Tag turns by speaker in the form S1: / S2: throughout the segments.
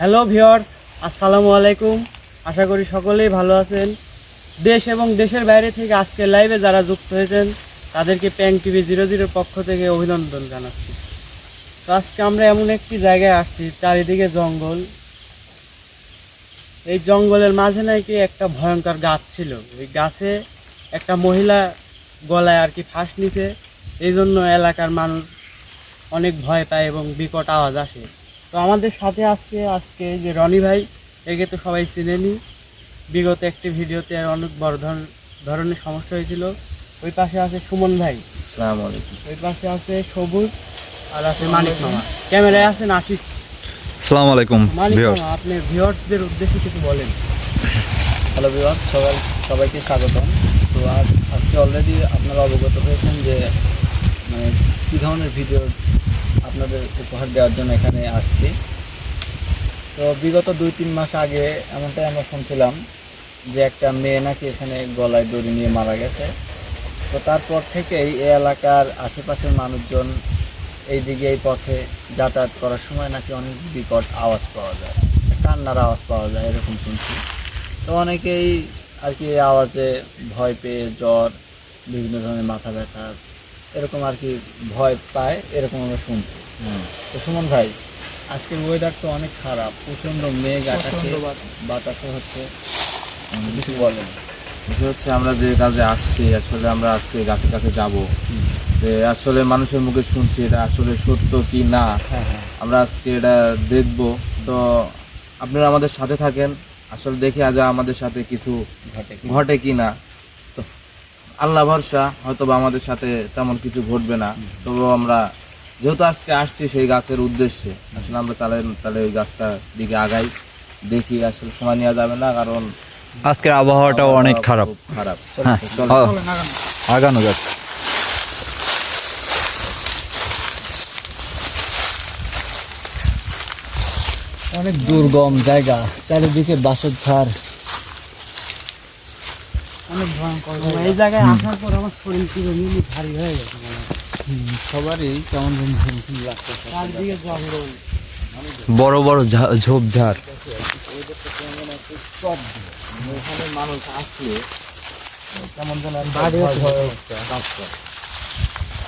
S1: Hello viewers আসসালামু আলাইকুম আশা করি সকলেই ভালো আছেন। দেশ এবং দেশের বাইরে থেকে আজকে লাইভে যারা যুক্ত হয়েছেন, তাদেরকে প্যাং টিভি জিরো জিরোর পক্ষ থেকে অভিনন্দন জানাচ্ছি। তো আজকে আমরা এমন একটি জায়গায় আসছি, চারিদিকে জঙ্গল। এই জঙ্গলের মাঝে নাকি একটা ভয়ঙ্কর গাছ ছিল। ওই গাছে একটা মহিলা গলায় আর কি ফাঁস নিছে। এই জন্য এলাকার মানুষ অনেক ভয় পায় এবং বিকট আওয়াজ আসে। তো আমাদের সাথে আছে আজকে যে রনি ভাই একে তো সবাই চিনেনি। বিগত একটি ভিডিওতে অনেক বড় ধরনের সমস্যা হয়েছিল। ওই পাশে আছে সুমন ভাই।
S2: আসসালামু আলাইকুম
S1: ওই পাশে আছে সবুজ আর আছে মানিক মামা। ক্যামেরায় আছে আশিক
S3: আসসালামু আলাইকুম
S1: মানিক
S3: ভিউয়ার্স
S1: মামা আপনি ভিউয়ার্সদের উদ্দেশ্যে কিছু বলেন।
S2: হ্যালো বিভাগ সবাই সবাইকে স্বাগতম। তো আজ আজকে অলরেডি আপনারা অবগত হয়েছেন যে মানে কী ধরনের ভিডিও আপনাদের উপহার দেওয়ার জন্য এখানে আসছি। তো বিগত দুই তিন মাস আগে এমনটাই আমরা শুনছিলাম যে একটা মেয়ে নাকি এখানে গলায় দড়ি নিয়ে মারা গেছে। তো তারপর থেকেই এই এলাকার আশেপাশের মানুষজন এই দিকে এই পথে যাতায়াত করার সময় নাকি অনেক বিকট আওয়াজ পাওয়া যায়, কান্নার আওয়াজ পাওয়া যায়, এরকম শুনছি। তো অনেকেই আর কি এই আওয়াজে ভয় পেয়ে জ্বর, বিভিন্ন ধরনের মাথা ব্যথা, এরকম আর কি ভয় পায়, এরকম আমরা শুনছি। তো সুমন ভাই আজকের ওয়েদার তো অনেক খারাপ প্রচণ্ড মেঘ আকাশে বাতাসে। হচ্ছে। কিছু বলেন।
S4: বিষয় হচ্ছে আমরা যে কাজে আসছি আসলে আমরা আজকে গাছে কাছে যাব। আসলে মানুষের মুখে শুনছি এটা আসলে সত্য কি না?
S2: হ্যাঁ হ্যাঁ।
S4: আমরা আজকে এটা দেখব। তো আপনারা আমাদের সাথে থাকেন। আসলে দেখে আজ আমাদের সাথে কিছু
S2: ঘটে কি?
S4: ঘটে কি না? তো আল্লাহ ভরসা হয়তো বা আমাদের সাথে তেমন কিছু ঘটবে না। তবুও আমরা যেহেতু আজকে আসছি সেই গাছের উদ্দেশ্যে আসলে আমরা তাহলে তাহলে ওই গাছটার দিকে আগাই দেখি আসলে সময় নেওয়া যাবে না কারণ
S3: আজকের আবহাওয়াটাও অনেক খারাপ।
S4: খারাপ।
S3: হ্যাঁ আগানো। যাক।
S2: অনেক দুর্গম জায়গা চারিদিকে বাসের ঝাড়।
S1: অনেক ভয়ঙ্কর এই জায়গায় আসার পর আমার শরীর পুরো মিলি ভারী হয়ে গেছে।
S2: সবারই কেমন লাগতেছে
S3: বড় বড় ঝোপঝাড়।
S4: মানুষ আসলে কেমন যেন।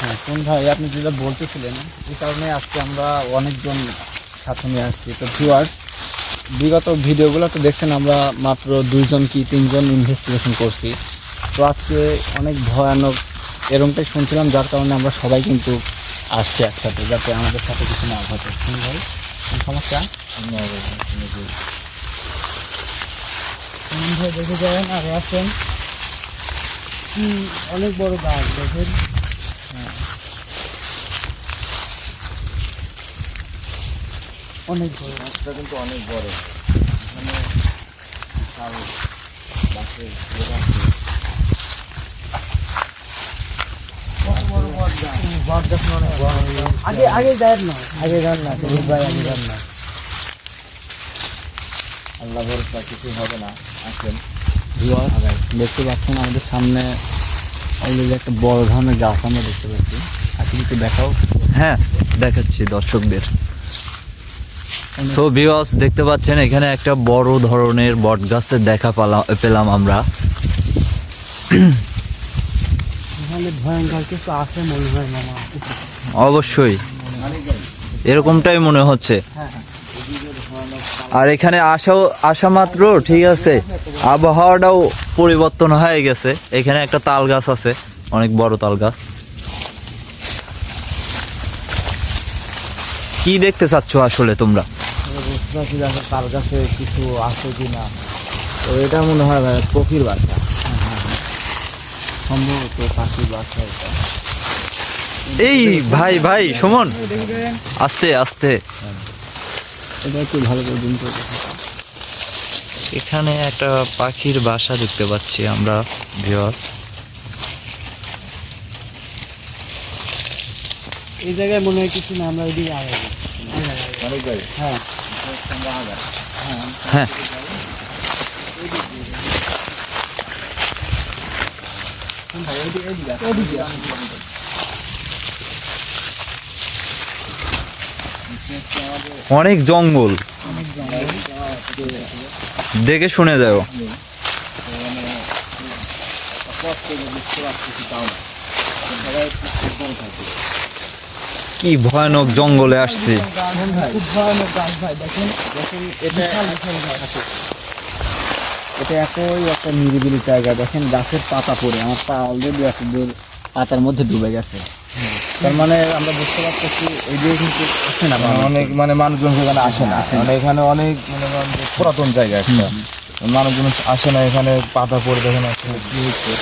S2: হ্যাঁ কোন ভাই আপনি যেটা বলতেছিলেন এই কারণে আজকে আমরা অনেকজন সাথে নিয়ে আসছি। তো ভিউয়ার্স বিগত ভিডিওগুলো তো দেখছেন আমরা মাত্র দুইজন কি তিনজন ইনভেস্টিগেশন করছি। তো আজকে অনেক ভয়ানক এরকমটাই শুনছিলাম যার কারণে আমরা সবাই কিন্তু আসছি একসাথে যাতে আমাদের সাথে কিছু না ঘটে। কোন ভাই সমস্যা?
S1: ভাই দেখে যাবেন আর আসেন। কি অনেক বড় গাছ দেখেন। হ্যাঁ। অনেক বড়।
S4: গাছটা কিন্তু অনেক বড়। এখানে গাছের ইয়ে আছে।
S1: আগে আগে যায় না। আগে যান না সুমন ভাই আগে যান না।
S4: আল্লাহ ভরসা কিছু হবে না। আসেন।
S2: দেখতে পাচ্ছেন আমাদের সামনে অলরেডি একটা বড় ধরনের গাছ আমরা দেখতে পাচ্ছি। আজকে একটু দেখাও।
S3: হ্যাঁ দেখাচ্ছি দর্শকদের। সো দেখতে পাচ্ছেন এখানে একটা বড় ধরনের বট গাছের দেখা পালাম পেলাম আমরা।
S1: এখানে ভয়ঙ্কর কিছু আছে মনে হয় মামা
S3: অবশ্যই। এরকমটাই মনে হচ্ছে। আর এখানে আসাও আসা মাত্র ঠিক আছে। আবহাওয়াটাও পরিবর্তন হয়ে গেছে। এখানে একটা তাল গাছ আছে অনেক বড় তাল গাছ। কি দেখতে চাচ্ছ আসলে তোমরা?
S2: তাল তার কাছে আছে কি না তো এটা মনে হয় পক্ষীর বাসা সম্ভবত পাখির বাসা এটা।
S3: এই ভাই ভাই সুমন। আস্তে আস্তে।
S2: এটা একটু ভালো করে দিন
S3: এখানে একটা পাখির বাসা দেখতে পাচ্ছি আমরা ভিউয়ার্স
S1: এই জায়গায় মনে হয় কিছু না আমরা ওইদিকে আগে হ্যাঁ।
S3: হ্যাঁ। অনেক জঙ্গল। দেখে শুনে যাও। কি ভয়ানক জঙ্গলে আসছি।
S2: এটা এতই একটা নিরিবিলি জায়গা। দেখেন গাছের পাতা পড়ে আমার পা অলরেডি এতদূর পাতার মধ্যে ডুবে গেছে। তার মানে আমরা বুঝতে পারতেছি এই দিয়ে কিন্তু আসে না মানুষ।
S4: অনেক মানে মানুষজন সেখানে আসে না। মানে এখানে অনেক মানে পুরাতন জায়গা একটা। মানুষজন আসে না এখানে পাতা পড়ে দেখেন আসলে কি হচ্ছে?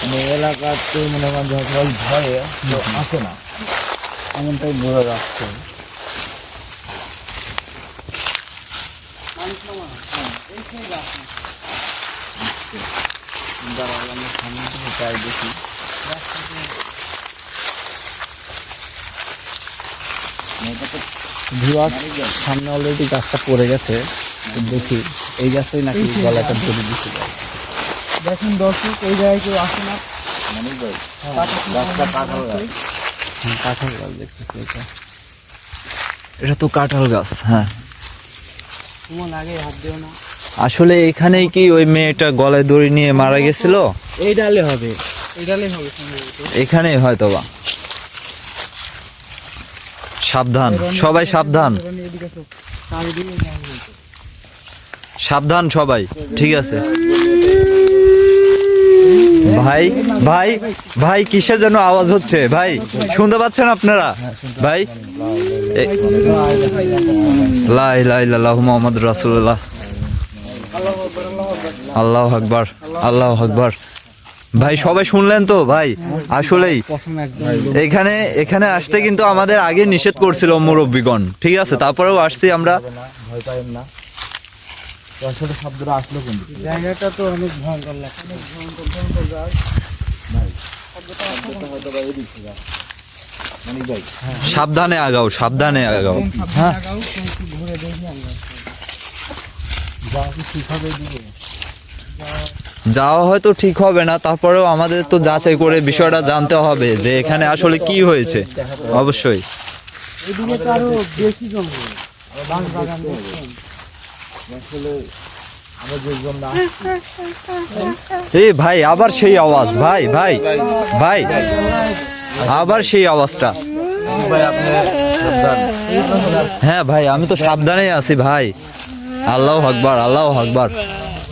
S4: মানে এলাকাতে মনে যে সবাই ভয়ে আসে না।
S2: এমনটাই বোঝা যাচ্ছে দাঁড়াও, আমরা সামনে থেকে যাই দেখি। সামনে অলরেডি গাছটা পড়ে গেছে। দেখি এই গাছেই নাকি গলাটা ধরে দিছিল
S1: দেখুন দর্শক এই জায়গায় কেউ আসে না।
S4: গাছটা কাঁঠাল গাছ।
S2: কাঁঠাল গাছ দেখতেছি এটা।
S3: এটা তো কাঁঠাল গাছ হ্যাঁ।
S1: আগে হাত দিও না।
S3: আসলে এখানেই কি ওই মেয়েটা গলায় দড়ি নিয়ে মারা গেছিল?
S1: এই ডালে হবে।
S3: এখানেই হয়তো বা সাবধান সবাই সাবধান। সাবধান সবাই ঠিক আছে। ভাই ভাই ভাই কিসের যেন আওয়াজ হচ্ছে? ভাই শুনতে পাচ্ছেন আপনারা? ভাই এ- লা ইলাহা ইল্লাল্লাহু মুহাম্মাদুর রাসূলুল্লাহ। আল্লাহু আকবার আল্লাহু আকবার। ভাই সবাই শুনলেন তো? ভাই আসলেই। এখানে এখানে আসতে কিন্তু আমাদের আগে নিষেধ করছিল মুরব্বীগণ। ঠিক আছে? তারপরেও আসছি আমরা?
S1: জায়গাটা তো অনেক ভয়ঙ্কর লাগছে।
S3: সাবধানে আগাও সাবধানে আগাও।
S1: হ্যাঁ। ঘুরে দেখি আমরা
S4: যা কি ঠিক হবে এদিকে
S3: যাওয়া হয়তো ঠিক হবে না, তারপরেও আমাদের তো যাচাই করে বিষয়টা জানতে হবে যে এখানে আসলে কি হয়েছে। অবশ্যই। ভাই, আবার সেই আওয়াজ। ভাই ভাই ভাই, আবার সেই আওয়াজটা। হ্যাঁ ভাই, আমি তো সাবধানে আছি ভাই। আল্লাহ আকবার আল্লাহ আকবার
S1: কি আগামী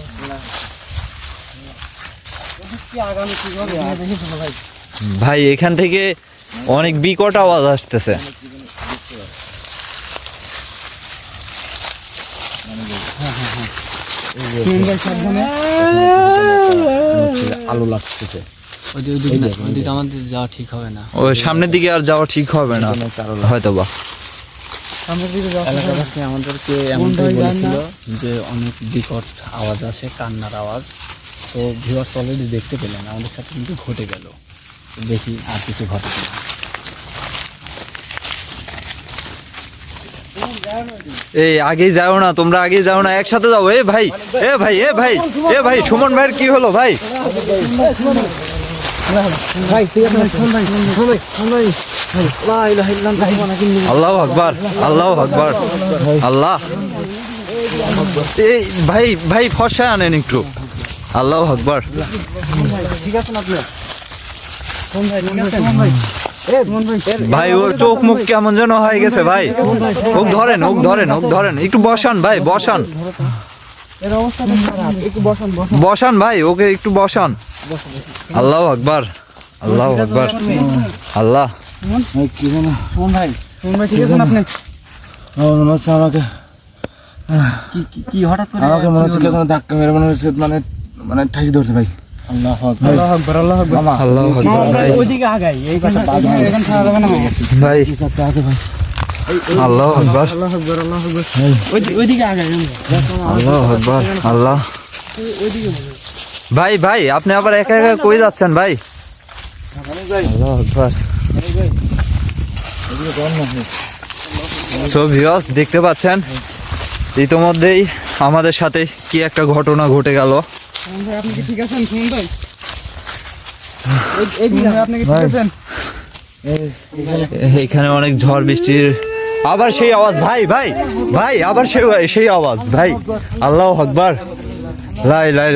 S1: কি হবে আর দেখি শোনো ভাই।
S3: ভাই এখান থেকে অনেক বিকট আওয়াজ আসতেছে।
S1: সাবধানে
S2: আলো লাগতেছে। ওইদিকে ওইদিকে আমাদের যাওয়া ঠিক হবে না।
S3: ওই সামনের দিকে আর যাওয়া ঠিক হবে না। হয়তো বা
S2: এলাকাবাসী আমাদেরকে এমনটাই বলেছিল যে অনেক বিকট আওয়াজ আসে কান্নার আওয়াজ। তো ভিউয়ার্স অলরেডি দেখতে পেলেন আমাদের সাথে কিন্তু ঘটে গেল। দেখি আর কিছু ঘটে কিনা।
S3: এই আগে যাও না তোমরা আগে যাও না একসাথে যাও। এ ভাই এ ভাই এ ভাই এ ভাই সুমন ভাইয়ের কি হলো ভাই? আল্লাহ আকবার আল্লাহ আকবার আল্লাহ। এই ভাই ভাই ফর্সা আনেন একটু। আল্লাহ আকবর।
S1: ঠিক আছে আপনি? ভাই
S3: ওর চোখ মুখ কেমন যেন হয়ে গেছে ভাই। ওক ধরেন ওক ধরেন ওক ধরেন। একটু বসান ভাই বসান।
S1: এর অবস্থা তো খারাপ। একটু বসন বসন।
S3: বসান ভাই ওকে একটু বসান। আল্লাহ আকবর আল্লাহ আকবর। আল্লাহ।
S2: কি যেন
S1: শোন ভাই? শোন ভাই ঠিক আছে না আপনি?
S4: আমার হচ্ছে আমাকে
S1: কি কি- কি হঠাৎ করে?
S4: আমাকে মনে হচ্ছে ধাক্কা মেরে মনে হচ্ছে মানে মানে ঠাইস ধরছে ভাই।
S2: আল্লাহ
S1: আল্লাহ আকবার আল্লাহ আকবার।
S3: আল্লাহ আকবার। ভাই।
S1: ভাই।
S3: ভাই।
S4: আছে ভাই।
S3: আল্লাহ আকবার।
S1: আল্লাহ আকবার আল্লাহ আকবার। ওইদিকে ওইদিকে আগাই আমরা
S3: আল্লাহ আকবার আল্লাহ। ভাই ভাই আপনি আবার একা একা কই যাচ্ছেন ভাই? আল্লাহ আকবার। সো ভিউয়ার্স দেখতে পাচ্ছেন? ইতোমধ্যেই আমাদের সাথে কি একটা ঘটনা ঘটে গেল।
S1: ভাই আপনি কি ঠিক আছেন? শুনুন ভাই এই- এইদিকে আপনি কি ঠিক আছেন?
S3: এখানে অনেক ঝড় বৃষ্টির আবার সেই আওয়াজ ভাই ভাই ভাই আবার সেই সেই আওয়াজ ভাই। আল্লাহ আকবার। লাই লাই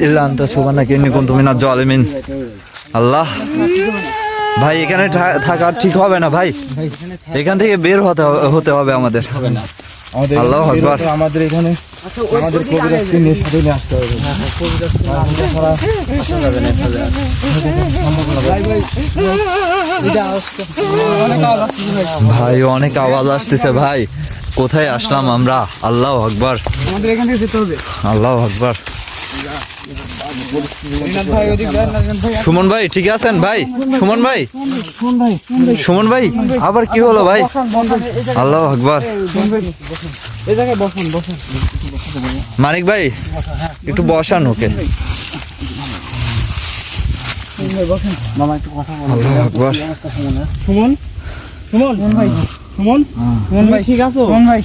S3: ইল্লা আনতা সুবহানাকা ইন্নী কুনতু মিনাজ জালিমিন। আল্লাহ। ভাই এখানে থাকা ঠিক হবে না ভাই? এখান থেকে বের হতে হবে- হতে হবে আমাদের।
S4: আমাদের
S3: আল্লাহু আকবার।
S4: আমাদের এখানে আমাদের সাথে নিয়ে আসতে হবে
S3: ভাই অনেক আওয়াজ আসতেছে ভাই কোথায় আসলাম আমরা আল্লাহ আকবার
S2: আমাদের এখান থেকে যেতে হবে
S3: আল্লাহ আকবার সুমন ভাই ঠিক আছেন ভাই সুমন ভাই সুমন ভাই আবার কি হলো ভাই আল্লাহ আকবার
S2: এই জায়গায় বসুন বসুন
S3: মানিক ভাই একটু বসান ওকে।
S2: মামা একটু কথা বলো
S3: আল্লাহ আকবার
S2: সুমন? সুমন? সুমন ভাই। সুমন? সুমন ভাই ঠিক আছো? সুমন ভাই।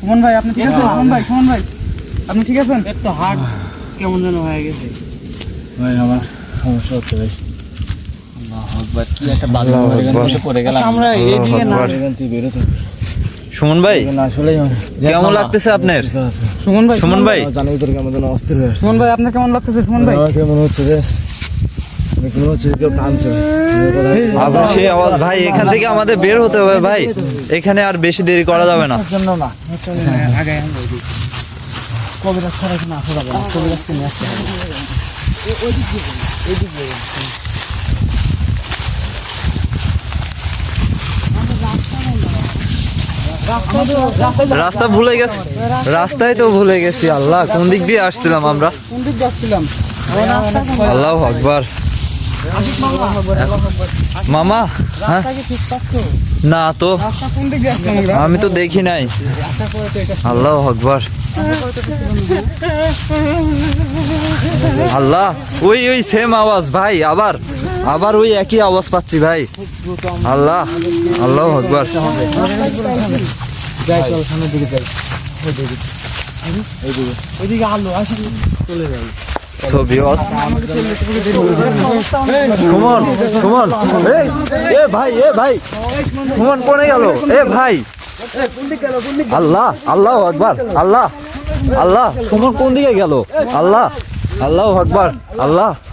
S2: সুমন ভাই আপনি ঠিক আছেন? সুমন ভাই সুমন ভাই। আপনি ঠিক আছেন?
S1: হার্ট কেমন যেন হয়ে গেছে।
S2: ভাই আমার সমস্যা হচ্ছে ভাই।
S3: আল্লাহু আকবার।
S1: আচ্ছা, আমরা এইদিকে না
S2: বেরোতে
S3: সুমন ভাই? কেমন লাগতেছে আপনার?
S2: সুমন ভাই
S3: সুমন ভাই
S2: জানি তোর কেমন যেন অস্থির হয়ে সুমন ভাই আপনার কেমন লাগতেছে সুমন ভাই? কেমন হচ্ছে যে
S3: আবার সেই আওয়াজ ভাই এখান থেকে আমাদের বের হতে হবে ভাই। এখানে আর বেশি দেরি করা যাবে না।
S2: কবিরাজ ছাড়া এখানে আসা যাবে না। কবিরাজকে নিয়ে আসতে হবে।
S3: রাস্তা ভুলে গেছি। রাস্তায় তো ভুলে গেছি, আল্লাহ, কোন দিক দিয়ে আসছিলাম আমরা? আল্লাহ আকবার। মামা হ্যাঁ? না তো, আমি তো দেখি নাই। আল্লাহ আকবার। আল্লাহ, ওই ওই সেম আওয়াজ, ভাই, আবার আবার ওই একই আওয়াজ পাচ্ছি, ভাই। আল্লাহ আল্লাহ আকবার।
S2: যাই চল সামনের দিকে
S3: ভাই, এ ভাই সুমন কোনে গেল? এ ভাই। আল্লাহ আল্লাহ আকবার, আল্লাহ আল্লাহ। সুমন কোন দিকে গেল? আল্লাহ আল্লাহ আকবার, আল্লাহ।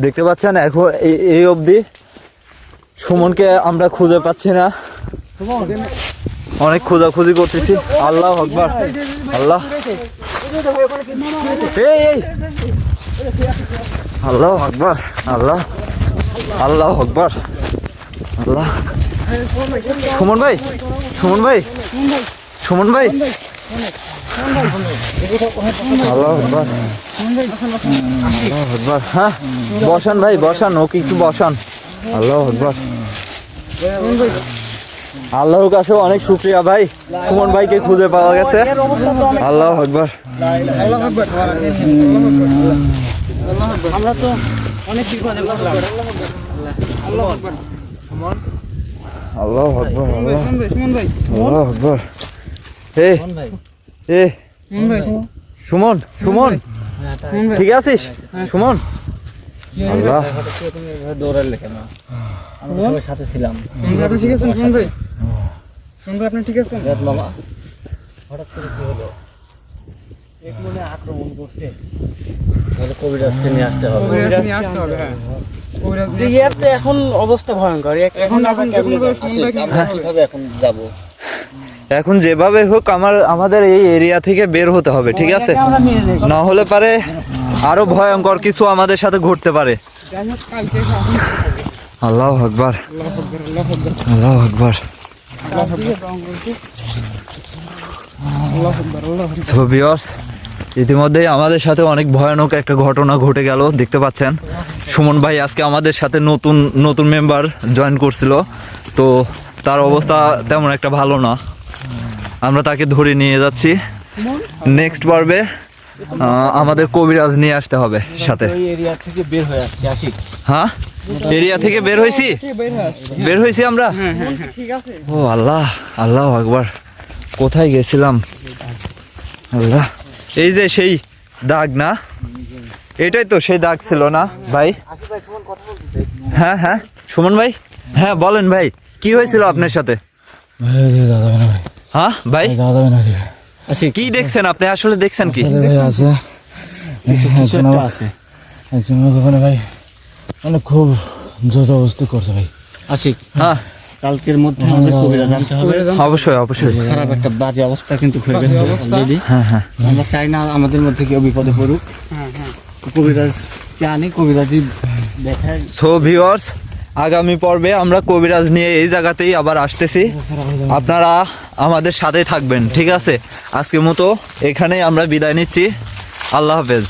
S3: দেখতে পাচ্ছেন, এখন এই অবধি সুমনকে আমরা খুঁজে পাচ্ছি না। অনেক খোঁজাখুঁজি করতেছি। আল্লাহ আকবার। আল্লাহ। আল্লাহ আকবার। আল্লাহ। আল্লাহ আকবার। আল্লাহ। সুমন ভাই সুমন ভাই। সুমন ভাই। আল্লাহ আকবার আল্লাহ হ্যাঁ বসান ভাই, বসান, ওকে একটু বসান। আল্লাহ আকবার। আল্লাহর কাছে অনেক শুক্রিয়া ভাই। সুমন ভাইকে খুঁজে পাওয়া গেছে। আল্লাহ আকবার।
S1: আমরা তো
S3: আল্লাহ আকবার, আল্লাহ
S2: ভাই
S3: আল্লাহ আকবার। এ এ
S2: সুমন
S3: সুমন। ঠিক আছিস? সুমন?
S2: দৌড়ালে কেন আমরা সাথে ছিলাম আপনি ঠিক আছেন সুমন ভাই? সুমন ভাই আপনি ঠিক আছেন? মামা। হঠাৎ করে কি হলো?
S1: এক মনে আক্রমণ করছে।
S2: তাহলে কবিরাজকে নিয়ে আসতে হবে। কবিরাজ নিয়ে আসতে হবে হ্যাঁ।
S1: তো এখন অবস্থা ভয়ঙ্কর।
S2: এখন
S1: যাবে?
S3: হ্যাঁ।
S2: কীভাবে এখন যাব?
S3: এখন যেভাবে হোক আমার আমাদের এই এরিয়া থেকে বের হতে হবে ঠিক আছে? না হলে পারে আরও ভয়ঙ্কর কিছু আমাদের সাথে ঘটতে পারে। আল্লাহ আকবার।
S2: আল্লাহ আকবার,
S3: ইতিমধ্যেই আমাদের সাথে অনেক ভয়ানক একটা ঘটনা ঘটে গেল দেখতে পাচ্ছেন। সুমন ভাই আজকে আমাদের সাথে নতুন নতুন মেম্বার জয়েন করছিল। তো তার অবস্থা তেমন একটা ভালো না। আমরা তাকে ধরে নিয়ে যাচ্ছি। নেক্সট পর্বে আমাদের কবিরাজ নিয়ে আসতে হবে সাথে।
S2: ওই এরিয়া থেকে বের হয়ে
S3: হ্যাঁ? এরিয়া থেকে বের হয়েছি? বের হয়েছি আমরা? ও আল্লাহ আল্লাহ আকবার। কোথায় গেছিলাম? আল্লাহ। এই যে সেই দাগ না? এটাই তো সেই দাগ ছিল না ভাই? হ্যাঁ হ্যাঁ। সুমন ভাই? হ্যাঁ বলেন ভাই কি হয়েছিল আপনার সাথে? হ্যাঁ ভাই?
S2: আশিক
S3: কি দেখছেন আপনি? আসলে দেখছেন কি?
S5: ভাই আছে। একজন
S2: আছে।
S5: একজন দোকানে ভাই মানে খুব জোর অবস্থা করছে ভাই।
S2: আশিক
S3: হ্যাঁ।
S2: কালকের মধ্যে আমাদের কবিরা জানতে হবে।
S3: অবশ্যই অবশ্যই।
S2: খারাপ একটা বাজে অবস্থা কিন্তু হয়ে গেছে অলরেডি
S3: হ্যাঁ হ্যাঁ।
S2: আমরা চাই না আমাদের মধ্যে কেউ বিপদে পড়ুক।
S1: হ্যাঁ হ্যাঁ।
S2: কবিরাজকে আনি কবিরাজি দেখায়।
S3: সো ভিউয়ার্স আগামী পর্বে আমরা কবিরাজ নিয়ে এই জায়গাতেই আবার আসতেছি। আপনারা আমাদের সাথে থাকবেন, ঠিক আছে? আজকের মতো এখানেই আমরা বিদায় নিচ্ছি। আল্লাহ হাফেজ।